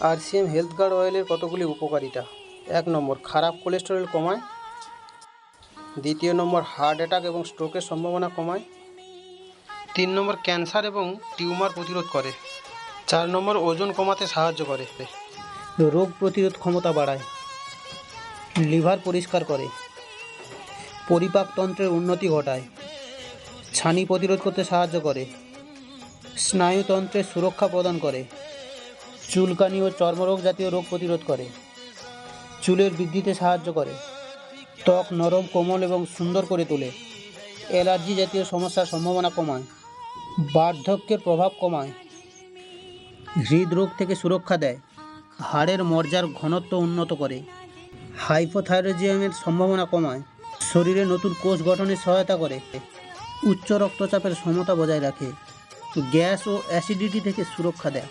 RCM health guard অয়েলের কতগুলি উপকারিতা? এক নম্বর, খারাপ কোলেস্টেরল কমায়। দ্বিতীয় নম্বর, হার্ট অ্যাটাক এবং স্ট্রোকের সম্ভাবনা কমায়। তিন নম্বর, ক্যান্সার এবং টিউমার প্রতিরোধ করে। চার নম্বর, ওজন কমাতে সাহায্য করে। রোগ প্রতিরোধ ক্ষমতা বাড়ায়। লিভার পরিষ্কার করে। পরিপাকতন্ত্রের উন্নতি ঘটায়। ছানি প্রতিরোধ করতে সাহায্য করে। স্নায়ুতন্ত্রের সুরক্ষা প্রদান করে। চুলকানি ও চর্মরোগ জাতীয় রোগ প্রতিরোধ করে। চুলের বৃদ্ধিতে সাহায্য করে। ত্বক নরম, কোমল এবং সুন্দর করে তোলে। অ্যালার্জি জাতীয় সমস্যার সম্ভাবনা কমায়। বার্ধক্যের প্রভাব কমায়। হৃদরোগ থেকে সুরক্ষা দেয়। হাড়ের মর্যার ঘনত্ব উন্নত করে। হাইপোথাইরয়েডিজমের সম্ভাবনা কমায়। শরীরে নতুন কোষ গঠনে সহায়তা করে। উচ্চ রক্তচাপের সমতা বজায় রাখে। গ্যাস ও অ্যাসিডিটি থেকে সুরক্ষা দেয়।